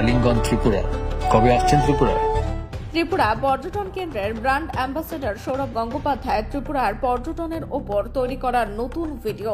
আলিঙ্গন ত্রিপুরা। কবে আসছেন ত্রিপুরায় ত্রিপুরা পর্যটন কেন্দ্রের ব্র্যান্ড অ্যাম্বাসেডর সৌরভ গঙ্গোপাধ্যায় ত্রিপুরার পর্যটনের ওপর তৈরি করার নতুন ভিডিও।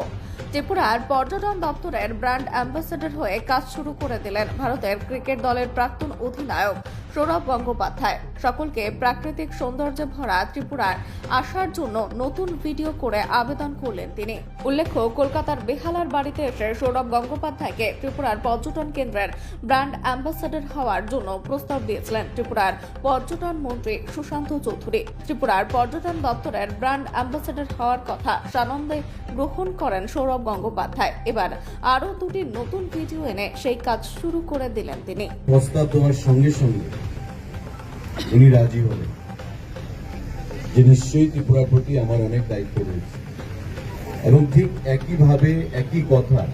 ত্রিপুরার পর্যটন দপ্তরের ব্র্যান্ড অ্যাম্বাসেডর হয়ে কাজ শুরু করে দিলেন ভারতের ক্রিকেট দলের প্রাক্তন অধিনায়ক সৌরভ গঙ্গোপাধ্যায়। সকলকে প্রাকৃতিক সৌন্দর্যে ভরা ত্রিপুরার আসার জন্য নতুন ভিডিও করে আবেদন করলেন তিনি। উল্লেখ্য, কলকাতার বেহালার বাড়িতে এসে সৌরভ গঙ্গোপাধ্যায়কে ত্রিপুরার পর্যটন কেন্দ্রের ব্র্যান্ড অ্যাম্বাসেডর হওয়ার জন্য প্রস্তাব দিয়েছিলেন ত্রিপুরার পর্যটন মন্ত্রী সুশান্ত চৌধুরী। ত্রিপুরার পর্যটন দপ্তরের ব্র্যান্ড অ্যাম্বাসেডর হওয়ার কথা সানন্দে গ্রহণ করেন সৌরভ গঙ্গোপাধ্যায়। এবার আরও দুটি নতুন ভিডিও এনে সেই কাজ শুরু করে দিলেন তিনি। প্রস্তাব দেওয়ার সঙ্গে সঙ্গে উনি রাজি হলেন। যে নিশ্চয়ই ত্রিপুরার প্রতি আমার অনেক দায়িত্ব রয়েছে। এবং ঠিক একইভাবে, একই কথা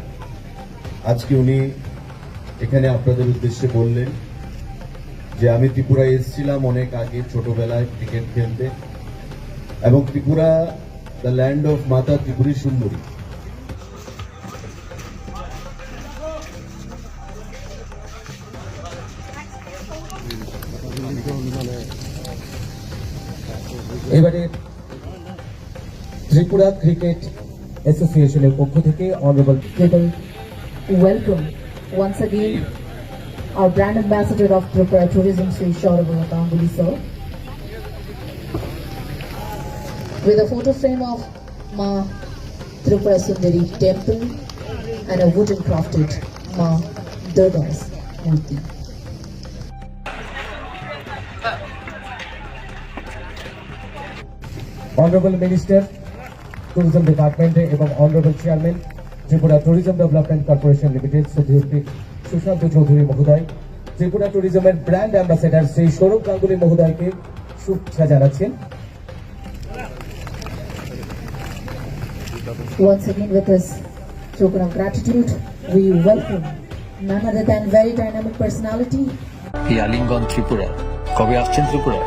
আজকে উনি এখানে আপনাদের উদ্দেশ্যে বললেন যে আমি ত্রিপুরায় এসেছিলাম অনেক আগে, ছোটবেলায় ক্রিকেট খেলতে। এবং ত্রিপুরা দ্য ল্যান্ড অফ মাতা ত্রিপুরী সুন্দরী। এবারে ত্রিপুরা ক্রিকেট অ্যাসোসিয়েশনের পক্ষ থেকে honourable Little welcome once again our brand ambassador of Tripura Tourism, Sri Shaurabha Ganguly sir. With a photo frame of Ma Tripura Sundari temple and a wooden crafted Ma Durga's Murti. Honourable minister tourism ডিপার্টমেন্টে এবং honourable chairman Tripura tourism development corporation limited Shri Sushanta Chowdhury মহোদয় ত্রিপুরা ট্যুরিজমের brand ambassador Shri Sourav Ganguly মহোদয়কে শুভেচ্ছা জানাচ্ছেন। Once again with this token of gratitude, we welcome none other than very dynamic personality. আলিঙ্গন ত্রিপুরা কবে আসছেন ত্রিপুরায়